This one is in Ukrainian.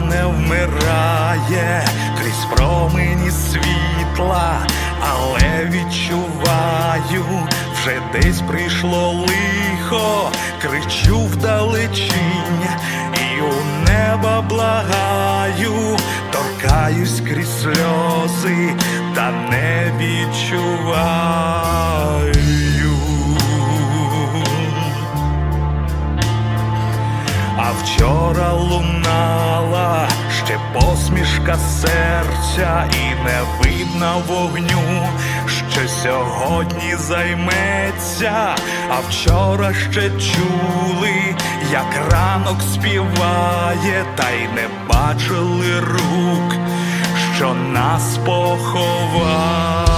не вмирає крізь промені світла, але відчуваю, вже десь прийшло лихо, кричу вдалечінь і у неба благаю, торкаюсь крізь сльози, та не відчуваю. Посмішка серця, і не видно вогню, що сьогодні займеться, а вчора ще чули, як ранок співає, та й не бачили рук, що нас поховає.